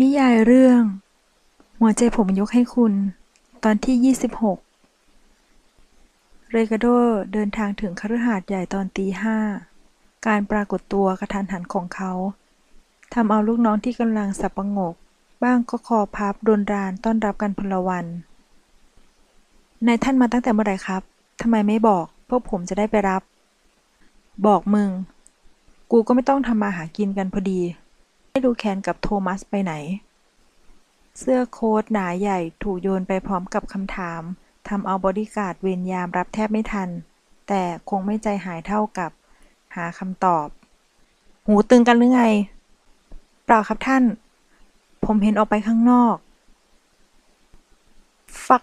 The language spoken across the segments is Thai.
นิยายเรื่อง หัวใจผมยกให้คุณ ตอนที่ 26 เรกาโดเดินทางถึงคฤหาสน์ใหญ่ตอนตีห้า การปรากฏตัวกระทันหันของเขาทำเอาลูกน้องที่กำลังสับประงก บ้างก็คอพับรนรานต้อนรับกันพลวัน นายท่านมาตั้งแต่เมื่อไหร่ครับ ทำไมไม่บอก พวกผมจะได้ไปรับ บอกมึง กูก็ไม่ต้องทำมาหากินกันพอดี ไม่รู้แคนกับโทมัสไปไหน เสื้อโค้ทหนาใหญ่ถูกโยนไปพร้อมกับคำถามทำเอาบอดี้การ์ดเวรยามรับแทบไม่ทัน แต่คงไม่ใจหายเท่ากับ หาคำตอบ หูตึงกันหรือไง เปล่าครับท่าน ผมเห็นออกไปข้างนอก ฟัก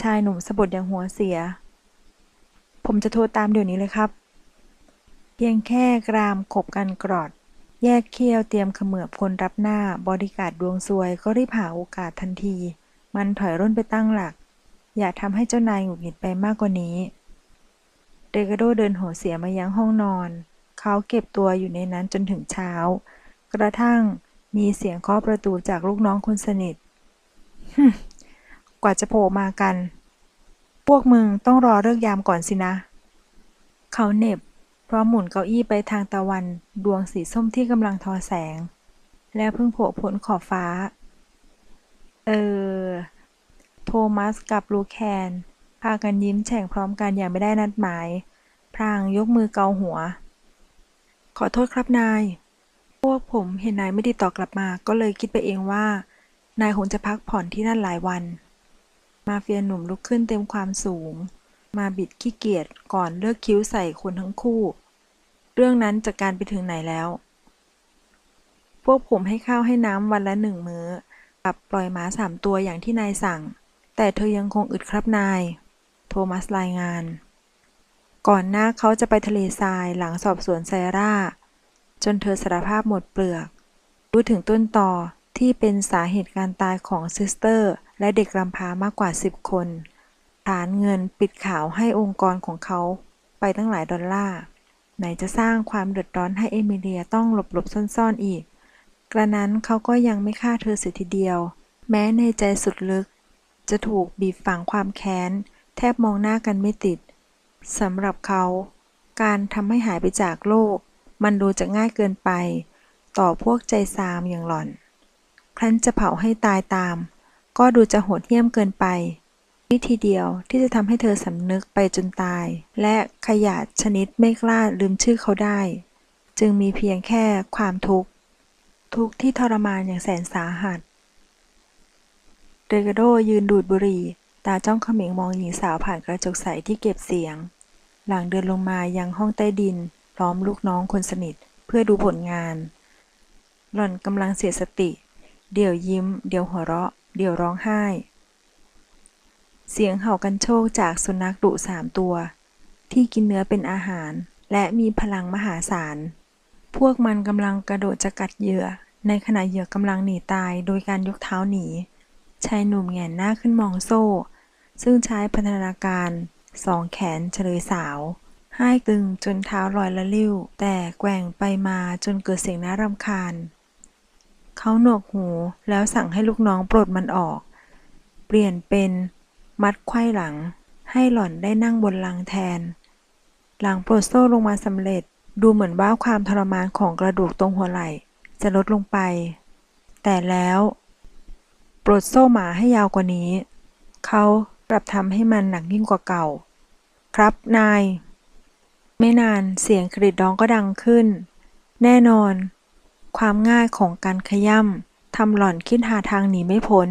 ชายหนุ่มสะบัดอย่างหัวเสีย ผมจะโทรตามเดี๋ยวนี้เลยครับ เพียงแค่กรามขบกันกรอด แยกเขี้ยวเตรียมเขมือบคนรับหน้า บริการดดวงซวยก็รีบหาโอกาสทันที มันถอยร่นไปตั้งหลัก อย่าทำให้เจ้านายหงุดหงิดไปมากกว่านี้ เดกาโดเดินโหวเสียมายังห้องนอน เขาเก็บตัวอยู่ในนั้นจนถึงเช้า กระทั่งมีเสียงเคาะประตูจากลูกน้องคนสนิทฮึมกว่าจะโผล่มากัน พวกมึงต้องรอเลิกยามก่อนสินะ เขาเน็บ พร้อมหมุนเก้าอี้ไปทางตะวัน ดวงสีส้มที่กำลังทอแสง แล้วเพิ่งโผล่พ้นขอบฟ้า เออ โทมัสกับลูแคน พากันยิ้มแฉ่งพร้อมกันอย่างไม่ได้นัดหมาย พรางยกมือเกาหัว ขอโทษครับนาย พวกผมเห็นนายไม่ติดต่อกลับมา ก็เลยคิดไปเองว่า นายคงจะพักผ่อนที่นั่นหลายวัน มาเฟียหนุ่มลุกขึ้นเต็มความสูง มาบิดขี้เกียจก่อนเลือกคิ้วใส่คนทั้งคู่ เรื่องนั้นจัดการไปถึงไหนแล้ว พวกผมให้ข้าวให้น้ำวันละหนึ่งมื้อกับปล่อยหมาสามตัวอย่างที่นายสั่ง แต่เธอยังคงอึดครับนาย โทมัสรายงาน ก่อนหน้าเขาจะไปทะเลทรายหลังสอบสวนไซร่า จนเธอสารภาพหมดเปลือก รู้ถึงต้นต่อที่เป็นสาเหตุการตายของซิสเตอร์ และเด็กกำพามากกว่า10คนานเงินปิดข่าวให้องค์กรของเขาไปตั้งหลายดอลลาร์ ไหนจะสร้างความเดือดร้อนให้เอมิเลียต้องหลบหลบซ่อนๆอีก กระนั้นเขาก็ยังไม่ฆ่าเธอเสียทีเดียว แม้ในใจสุดลึก จะถูกบีบฝังความแค้น แทบมองหน้ากันไม่ติดสำหรับเขา การทำให้หายไปจากโลก มันดูจะง่ายเกินไป ต่อพวกใจซามอย่างหล่อน ครั้นจะเผาให้ตายตาม ก็ดูจะโหดเหี้ยมเกินไป วิธีเดียวที่จะทำให้เธอสำนึกไปจนตาย และขยาดชนิดไม่กล้าลืมชื่อเขาได้ จึงมีเพียงแค่ความทุกข์ ทุกข์ที่ทรมานอย่างแสนสาหัสเดกาโดยืนดูดบุหรี่ ตาจ้องเขม็งมองหญิงสาวผ่านกระจกใสที่เก็บเสียง หลังเดินลงมายังห้องใต้ดิน พร้อมลูกน้องคนสนิท เพื่อดูผลงาน หล่อนกำลังเสียสติ เดี๋ยวยิ้ม เดี๋ยวหัวเราะ เดี๋ยวร้องไห้ เสียงเห่ากันโชคจากสุนัขดุสามตัว ที่กินเนื้อเป็นอาหาร และมีพลังมหาศาล พวกมันกำลังกระโดดจะกัดเหยื่อ ในขณะเหยื่อกำลังหนีตายโดยการยกเท้าหนี ชายหนุ่มแหงนหน้าขึ้นมองโซ่ ซึ่งใช้พัฒนาการสองแขนเฉลยสาวให้ตึงจนเท้าลอยละลิ้ว แต่แกว่งไปมาจนเกิดเสียงน่ารำคาญ เขาหนวกหูแล้วสั่งให้ลูกน้องปลดมันออก เปลี่ยนเป็น มัดไขว้หลัง ให้หล่อนได้นั่งบนลังแทน หลังปลดโซ่ลงมาสำเร็จดูเหมือนว่าความทรมานของกระดูกตรงหัวไหล่ จะลดลงไป แต่แล้วปลดโซ่หมาให้ยาวกว่านี้ เขาปรับทำให้มันหนักยิ่งกว่าเก่า ครับนาย ไม่นานเสียงกรีดร้องก็ดังขึ้น แน่นอน ความง่ายของการขย่ำทำหล่อนคิดหาทางหนีไม่พ้น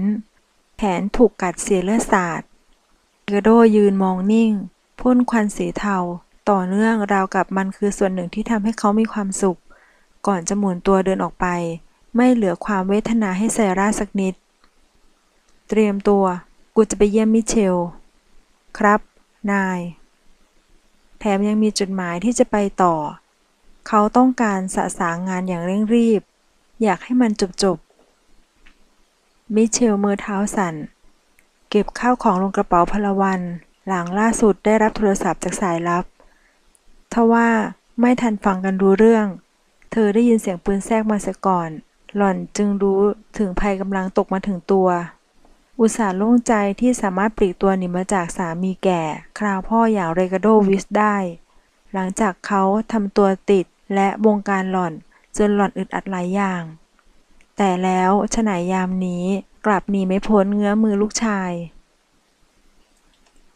แขนถูกกัดเสียเลือดสาด เกโดยืนมองนิ่ง พ่นควันสีเทา ต่อเนื่องราวกับมันคือส่วนหนึ่งที่ทำให้เขามีความสุข ก่อนจะหมุนตัวเดินออกไป ไม่เหลือความเวทนาให้ไซร่าสักนิด เตรียมตัว กูจะไปเยี่ยมมิเชล ครับ นาย แถมยังมีจดหมายที่จะไปต่อ เขาต้องการสะสางงานอย่างเร่งรีบ อยากให้มันจบจบมิเชลมือเท้าสั่น เก็บข้าวของลงกระเป๋าพลวัน หลังล่าสุดได้รับโทรศัพท์จากสายลับ ทว่าไม่ทันฟังกันรู้เรื่อง เธอได้ยินเสียงปืนแทรกมาเสียก่อน หล่อนจึงรู้ถึงภัยกำลังตกมาถึงตัว อุตส่าห์โล่งใจที่สามารถปลีกตัวหนีมาจากสามีแก่ คราวพ่ออย่างเรกาโดวิสได้ หลังจากเขาทำตัวติดและบงการหล่อนจนหล่อนอึดอัดหลายอย่าง แต่แล้วฉนายยามนี้ กลับหนีไม่พ้นเงื้อมือลูกชาย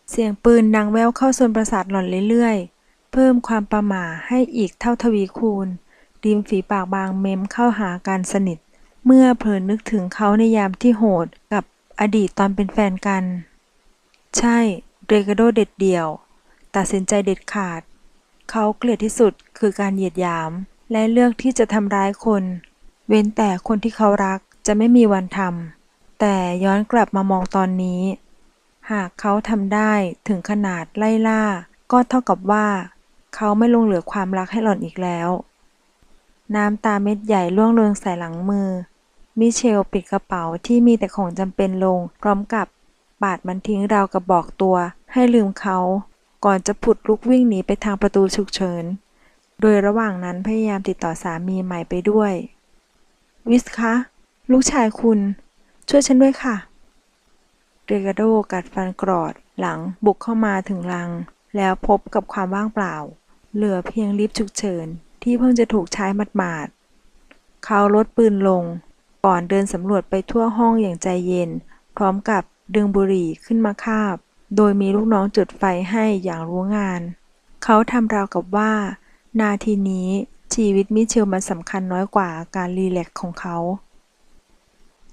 เสียงปืนดังแว่วเข้าโซนประสาทหล่อนเรื่อยๆ เพิ่มความประหม่าให้อีกเท่าทวีคูณ ริมฝีปากบางเม้มเข้าหากันสนิท เมื่อเผลอนึกถึงเขาในยามที่โหดกับอดีตตอนเป็นแฟนกัน ใช่ เรกาโดเด็ดเดี่ยว ตัดสินใจเด็ดขาด เขาเกลียดที่สุดคือการเหยียดหยาม และเลือกที่จะทำร้ายคน เว้นแต่คนที่เขารักจะไม่มีวันทำ แต่ย้อนกลับมามองตอนนี้ หากเขาทำได้ถึงขนาดไล่ล่า ก็เท่ากับว่า เขาไม่ลงเหลือความรักให้หล่อนอีกแล้ว น้ำตาเม็ดใหญ่ล่วงลงใส่หลังมือ มิเชลปิดกระเป๋าที่มีแต่ของจำเป็นลง พร้อมกับปาดมันทิ้งราวกับบอกตัว ให้ลืมเขา ก่อนจะผุดลุกวิ่งหนีไปทางประตูฉุกเฉิน โดยระหว่างนั้นพยายามติดต่อสามีใหม่ไปด้วย วิสคะ ลูกชายคุณ ช่วยฉันด้วยค่ะ เรกาโดกัดฟันกรอดหลังบุกเข้ามาถึงรัง แล้วพบกับความว่างเปล่า เหลือเพียงลิฟต์ฉุกเฉิน ที่เพิ่งจะถูกใช้หมาดเขาลดปืนลง ก่อนเดินสำรวจไปทั่วห้องอย่างใจเย็น พร้อมกับดึงบุหรี่ขึ้นมาคาบ โดยมีลูกน้องจุดไฟให้อย่างรู้งาน เขาทำราวกับว่า นาทีนี้ชีวิตมิเชลมันสำคัญน้อยกว่าการรีแลกซ์ของเขา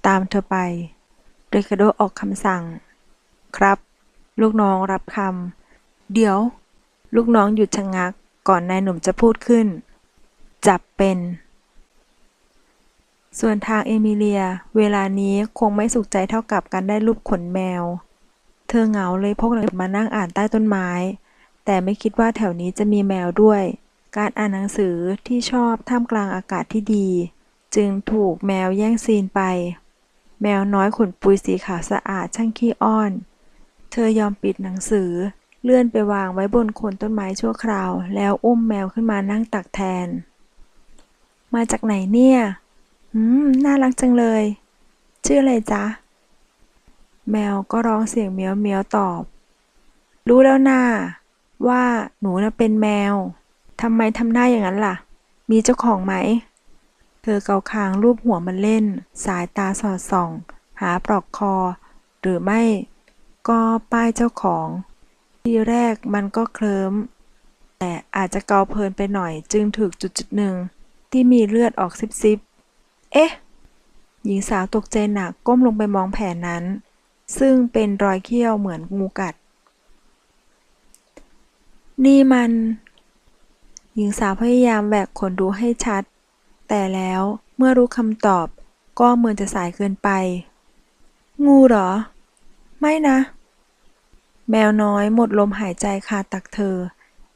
ตามเธอไปเรคาโดออกคำสั่ง ครับ ลูกน้องรับคำ เดี๋ยว ลูกน้องหยุดชะงัก ก่อนนายหนุ่มจะพูดขึ้น จับเป็น ส่วนทางเอมิเลีย เวลานี้คงไม่สุขใจเท่ากับการได้รูปขนแมว เธอเหงาเลยพกหนังสือมานั่งอ่านใต้ต้นไม้ แต่ไม่คิดว่าแถวนี้จะมีแมวด้วย การอ่านหนังสือที่ชอบท่ามกลางอากาศที่ดีจึงถูกแมวแย่งซีนไป แมวน้อยขนปุยสีขาวสะอาดช่างขี้อ้อน เธอยอมปิดหนังสือ เลื่อนไปวางไว้บนโคนต้นไม้ชั่วคราว แล้วอุ้มแมวขึ้นมานั่งตักแทน มาจากไหนเนี่ยอืม น่ารักจังเลย ชื่ออะไรจ๊ะ แมวก็ร้องเสียงเมียวเมียวตอบ รู้แล้วนาว่าหนูน่ะเป็นแมวทำไมทำหน้าอย่างนั้นล่ะ มีเจ้าของไหม เธอเกาคางรูปหัวมันเล่น สายตาสอดส่อง หาปลอกคอ หรือไม่ ก็ป้ายเจ้าของ ทีแรกมันก็เคลิ้ม แต่อาจจะเกาเพลินไปหน่อยจึงถึกจุดจุดหนึ่ง ที่มีเลือดออกซิบๆเอ๊ะ หญิงสาวตกใจหนักก้มลงไปมองแผลนั้น ซึ่งเป็นรอยเขี้ยวเหมือนงูกัด นี่มัน หญิงสาวพยายามแหวกขนดูให้ชัด แต่แล้วเมื่อรู้คำตอบ ก็เหมือนจะสายเกินไป งูเหรอ ไม่นะ แมวน้อยหมดลมหายใจคาตักเธอ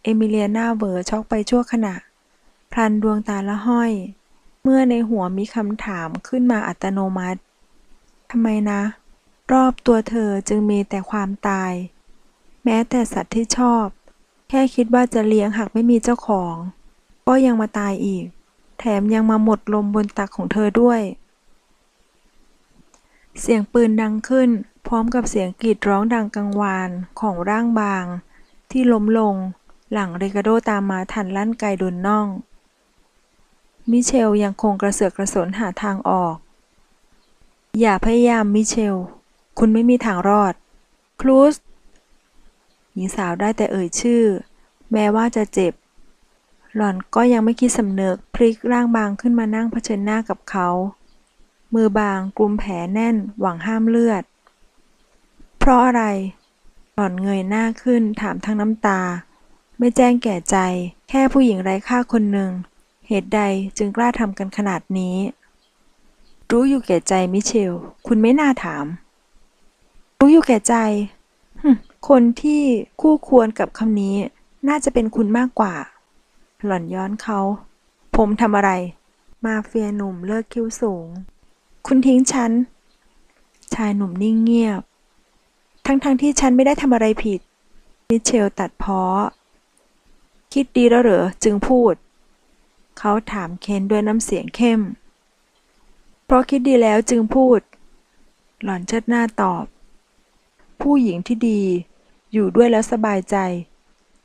เอมิเลียหน้าเวอช็อกไปชั่วขณะ พลันดวงตาละห้อย เมื่อในหัวมีคำถามขึ้นมาอัตโนมัติทำไมนะ รอบตัวเธอจึงมีแต่ความตาย แม้แต่สัตว์ที่ชอบ แค่คิดว่าจะเลี้ยงหากไม่มีเจ้าของ ก็ยังมาตายอีก แถมยังมาหมดลมบนตักของเธอด้วย เสียงปืนดังขึ้น พร้อมกับเสียงกรีดร้องดังกังวานของร่างบาง ที่ล้มลง หลังเรกาโดตามมาทันลั่นไกโดนน่อง มิเชลยังคงกระเสือกกระสนหาทางออก อย่าพยายามมิเชล คุณไม่มีทางรอดครูสหญิงสาวได้แต่เอ่ยชื่อ แม้ว่าจะเจ็บ หล่อนก็ยังไม่คิดสำเนึกพลิกร่างบางขึ้นมานั่งเผชิญหน้ากับเขา มือบางกลุมแผลแน่นหวังห้ามเลือด เพราะอะไร หล่อนเงยหน้าขึ้นถามทั้งน้ำตา ไม่แจ้งแก่ใจ แค่ผู้หญิงไร้ค่าคนหนึ่ง เหตุใดจึงกล้าทำกันขนาดนี้ รู้อยู่แก่ใจมิเชล คุณไม่น่าถาม รู้อยู่แก่ใจคนที่คู่ควรกับคำนี้น่าจะเป็นคุณมากกว่า หล่อนย้อนเขา ผมทำอะไร มาเฟียหนุ่มเลิกคิ้วสูง คุณทิ้งฉัน ชายหนุ่มนิ่งเงียบ ทั้งๆทที่ฉันไม่ได้ทำอะไรผิด มิเชลตัดพ้อ คิดดีแล้วเหรอ จึงพูด เขาถามเคนด้วยน้ำเสียงเข้ม เพราะคิดดีแล้วจึงพูด หล่อนเชิดหน้าตอบ ผู้หญิงที่ดีอยู่ด้วยแล้วสบายใจ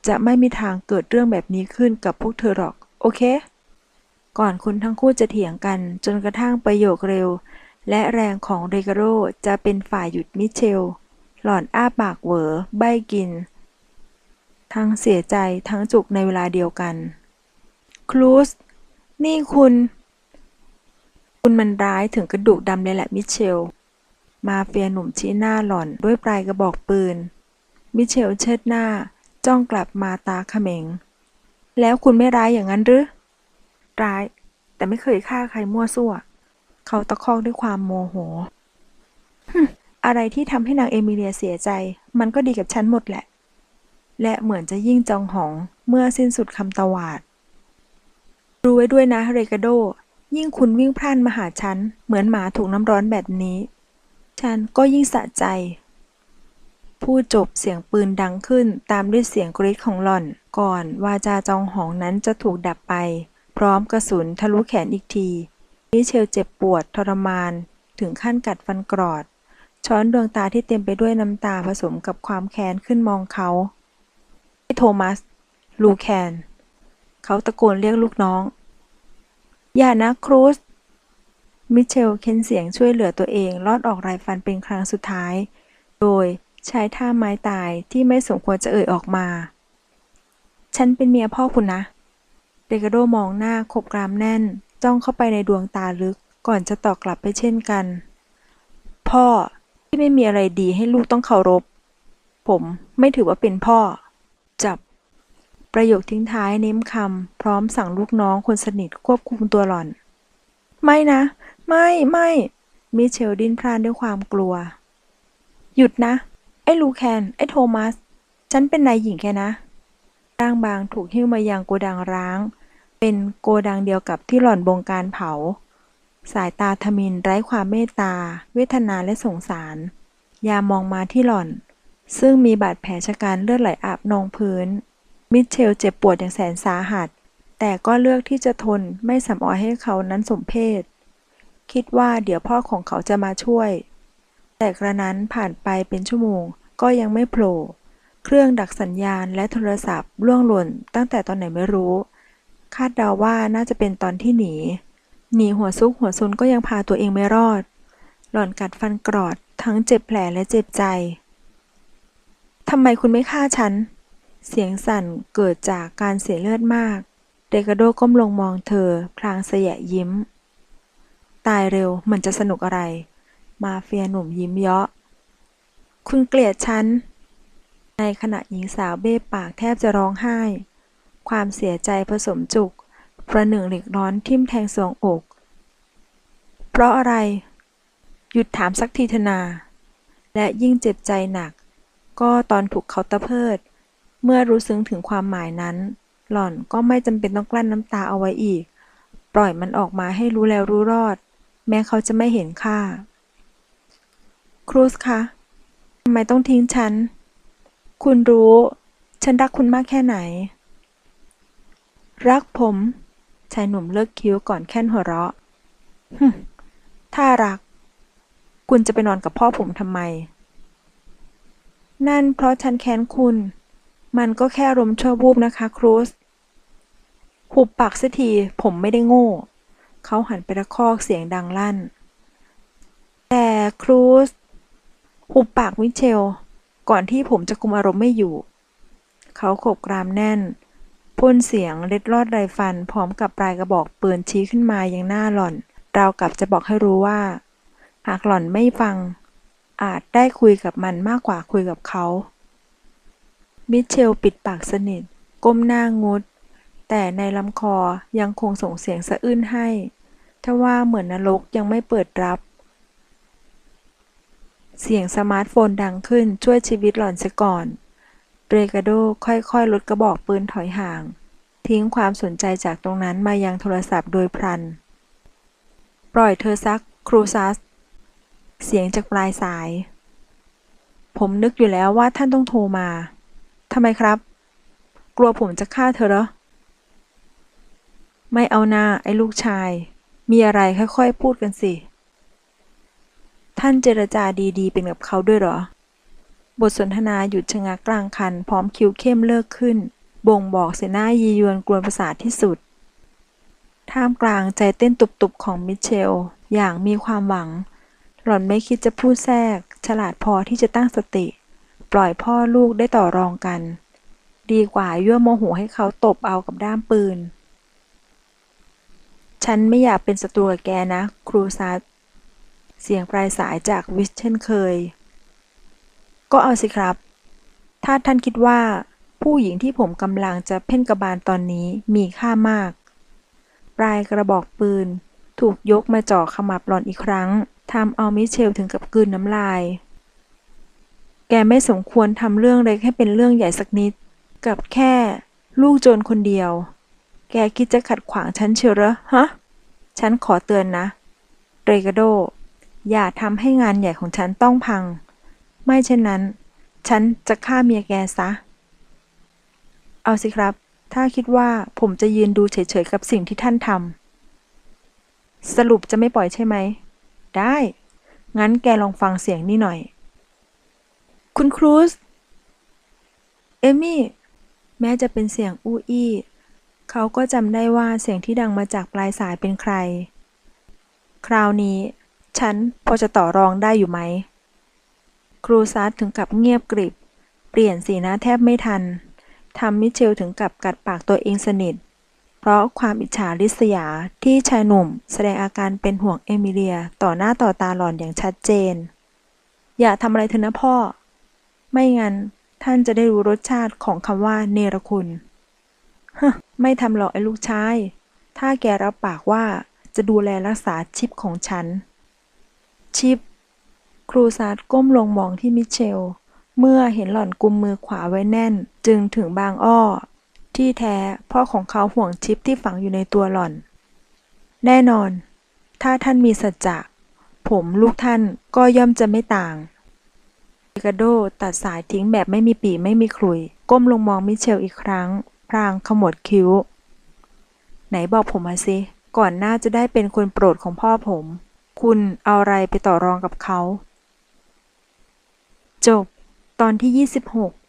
จะไม่มีทางเกิดเรื่องแบบนี้ขึ้นกับพวกเธอหรอก โอเค ก่อนคุณทั้งคู่จะเถียงกันจนกระทั่งประโยคเร็ว และแรงของเรกาโรจะเป็นฝ่ายหยุดมิเชล หล่อนอ้าปากเหวอใบกิน ทั้งเสียใจทั้งจุกในเวลาเดียวกันครูส นี่คุณ คุณมันร้ายถึงกระดูกดำเลยแหละมิเชล มาเฟียหนุ่มชี้หน้าหล่อนด้วยปลายกระบอกปืน มิเชลเชิดหน้า จ้องกลับมาตาเขม็ง แล้วคุณไม่ร้ายอย่างนั้นหรือ ร้าย แต่ไม่เคยฆ่าใครมั่วซั่ว เขาตะคอกด้วยความโมโหฮึอะไรที่ทำให้นางเอมิเลียเสียใจ มันก็ดีกับฉันหมดแหละ และเหมือนจะยิ่งจองหองเมื่อสิ้นสุดคำตวาด รู้ไว้ด้วยนะเรกาโด ยิ่งคุณวิ่งพล่านมาหาฉัน เหมือนหมาถูกน้ำร้อนแบบนี้ ฉันก็ยิ่งสะใจ พูดจบเสียงปืนดังขึ้น ตามด้วยเสียงกรีดของหล่อน ก่อนวาจาจองหองนั้นจะถูกดับไป พร้อมกระสุนทะลุแขนอีกทีมิเชลเจ็บปวดทรมาน ถึงขั้นกัดฟันกรอด ช้อนดวงตาที่เต็มไปด้วยน้ำตาผสมกับความแค้นขึ้นมองเขาไอ้โทมัส ลูแคน เขาตะโกนเรียกลูกน้อง อย่านะครูสมิเชลเค้นเสียงช่วยเหลือตัวเองลอดออกไรฟันเป็นครั้งสุดท้าย โดย ใช้ท่าไม้ตายที่ไม่สมควรจะเอ่ยออกมา ฉันเป็นเมียพ่อคุณนะ เดกาโดมองหน้าขบกรามแน่น จ้องเข้าไปในดวงตาลึกก่อนจะตอบกลับไปเช่นกัน พ่อที่ไม่มีอะไรดีให้ลูกต้องเคารพ ผมไม่ถือว่าเป็นพ่อ จับ ประโยคทิ้งท้ายเน้มคำพร้อมสั่งลูกน้องคนสนิทควบคุมตัวหล่อน ไม่นะ ไม่ไม่มิเชลดินพล่านด้วยความกลัว หยุดนะ ไอ้ลูแคน ไอ้โทมัส ฉันเป็นนายหญิงแค่นะ ร่างบางถูกหิ้วมายังโกดังร้าง เป็นโกดังเดียวกับที่หล่อนบงการเผา สายตาทมินไร้ความเมตตา เวทนาและสงสาร ยามองมาที่หล่อน ซึ่งมีบาดแผลชะกันเลือดไหลอาบนองพื้น มิเชลเจ็บปวดอย่างแสนสาหัส แต่ก็เลือกที่จะทนไม่สำออยให้เขานั้นสมเพศ คิดว่าเดี๋ยวพ่อของเขาจะมาช่วย แต่กระนั้นผ่านไปเป็นชั่วโมงก็ยังไม่โผล่ เครื่องดักสัญญาณและโทรศัพท์ล่วงหล่นตั้งแต่ตอนไหนไม่รู้ คาดเดาว่าน่าจะเป็นตอนที่หนี หนีหัวซุกหัวซุนก็ยังพาตัวเองไม่รอด หล่อนกัดฟันกรอด ทั้งเจ็บแผลและเจ็บใจ ทำไมคุณไม่ฆ่าฉัน เสียงสั่นเกิดจากการเสียเลือดมาก เดกาโดก้มลงมองเธอ พลางเสยะยิ้ม ตายเร็วมันจะสนุกอะไร มาเฟียหนุ่มยิ้มเยาะ คุณเกลียดฉัน ในขณะหญิงสาวเบ้ปากแทบจะร้องไห้ ความเสียใจผสมจุก ประหนึ่งเหล็กร้อนทิ่มแทงสวงอก เพราะอะไร หยุดถามสักทีเถอะนา และยิ่งเจ็บใจหนัก ก็ตอนถูกเขาตะเพิด เมื่อรู้ซึ้งถึงความหมายนั้น หล่อนก็ไม่จำเป็นต้องกลั้นน้ำตาเอาไว้อีก ปล่อยมันออกมาให้รู้แล้วรู้รอด แม้เขาจะไม่เห็นค่า ครูสคะทำไมต้องทิ้งฉัน คุณรู้ ฉันรักคุณมากแค่ไหน รักผม ชายหนุ่มเลิกคิ้วก่อนแค่นหัวเราะฮึถ้ารัก คุณจะไปนอนกับพ่อผมทำไม นั่นเพราะฉันแค้นคุณ มันก็แค่อารมชั่ววูบนะคะ ครูสหุบปากสียทีผมไม่ได้โง่ เขาหันไปตะคอกเสียงดังลั่น แต่ครูส หุบปากมิเชล ก่อนที่ผมจะคุมอารมณ์ไม่อยู่ เขาขบกรามแน่นพ่นเสียงเล็ดลอดไรฟัน พร้อมกับปลายกระบอกปืนชี้ขึ้นมาอยังหน้าหล่อน เรากับจะบอกให้รู้ว่า หากหล่อนไม่ฟัง อาจได้คุยกับมันมากกว่าคุยกับเขา มิเชลปิดปากสนิท ก้มหน้างดแต่ในลำคอยังคงส่งเสียงสะอื้นให้ ทว่าเหมือนนรกยังไม่เปิดรับ เสียงสมาร์ทโฟนดังขึ้นช่วยชีวิตหล่อนเสียก่อนเรกาโดค่อยๆ ลดกระบอกปืนถอยห่าง ทิ้งความสนใจจากตรงนั้นมายังโทรศัพท์โดยพลัน ปล่อยเธอซัก ครูซัส เสียงจากปลายสาย ผมนึกอยู่แล้วว่าท่านต้องโทรมา ทำไมครับ กลัวผมจะฆ่าเธอเหรอ ไม่เอาหน้าไอ้ลูกชาย มีอะไรค่อยๆ พูดกันสิ ท่านเจรจาดีๆ เป็นกับเขาด้วยหรอ บทสนทนาหยุดชะงักกลางคัน พร้อมคิ้วเข้มเลิกขึ้น บ่งบอกเสียหน้ายียวนกวนประสาทที่สุด ท่ามกลางใจเต้นตุบๆของมิเชล อย่างมีความหวัง หล่อนไม่คิดจะพูดแทรก ฉลาดพอที่จะตั้งสติ ปล่อยพ่อลูกได้ต่อรองกัน ดีกว่ายั่วโมโหให้เขาตบเอากับด้ามปืนฉันไม่อยากเป็นศัตรูกับแกนะ ครูซัด เสียงปลายสายจากวิชเช่นเคย ก็เอาสิครับ ถ้าท่านคิดว่า ผู้หญิงที่ผมกำลังจะเพ่นกระบาลตอนนี้มีค่ามาก ปลายกระบอกปืน ถูกยกมาจ่อขมับหลอนอีกครั้งทำเอามิเชลถึงกับกลืนน้ำลาย แกไม่สมควรทำเรื่องเล็กให้เป็นเรื่องใหญ่สักนิด กับแค่ลูกโจรคนเดียว แกคิดจะขัดขวางฉันเชียวเหรอฮะ ฉันขอเตือนนะ เรกาโด อย่าทำให้งานใหญ่ของฉันต้องพัง ไม่เช่นนั้น ฉันจะฆ่าเมียแกซะ เอาสิครับ ถ้าคิดว่าผมจะยืนดูเฉยๆกับสิ่งที่ท่านทำสรุปจะไม่ปล่อยใช่ไหม ได้ งั้นแกลองฟังเสียงนี่หน่อย คุณครูซเอมี่ แม้จะเป็นเสียงอู้อี้เขาก็จำได้ว่าเสียงที่ดังมาจากปลายสายเป็นใคร คราวนี้ ฉันพอจะต่อรองได้อยู่ไหม ครูซัดถึงกับเงียบกริบ เปลี่ยนสีหน้าแทบไม่ทันทำมิเชลถึงกับกัดปากตัวเองสนิท เพราะความอิจฉาริษยาที่ชายหนุ่ม แสดงอาการเป็นห่วงเอมิเลียต่อหน้าต่อตาหล่อนอย่างชัดเจน อย่าทำอะไรเถอนะพ่อ ไม่งั้นท่านจะได้รู้รสชาติของคำว่าเนรคุณฮะไม่ทำหรอกไอ้ลูกชาย ถ้าแกรับปากว่าจะดูแลรักษาชิปของฉัน ชิป ครูซาร์ดก้มลงมองที่มิเชล เมื่อเห็นหล่อนกุมมือขวาไว้แน่น จึงถึงบางอ้อ ที่แท้พ่อของเขาห่วงชิปที่ฝังอยู่ในตัวหล่อน แน่นอน ถ้าท่านมีสัจจะผมลูกท่านก็ย่อมจะไม่ต่างเอกาโดตัดสายทิ้งแบบไม่มีปีไม่มีคลุย ก้มลงมองมิเชลอีกครั้ง พรางขมวดคิ้ว ไหนบอกผมมาสิ ก่อนหน้าจะได้เป็นคนโปรดของพ่อผม คุณเอาอะไรไปต่อรองกับเขา จบ ตอนที่ 26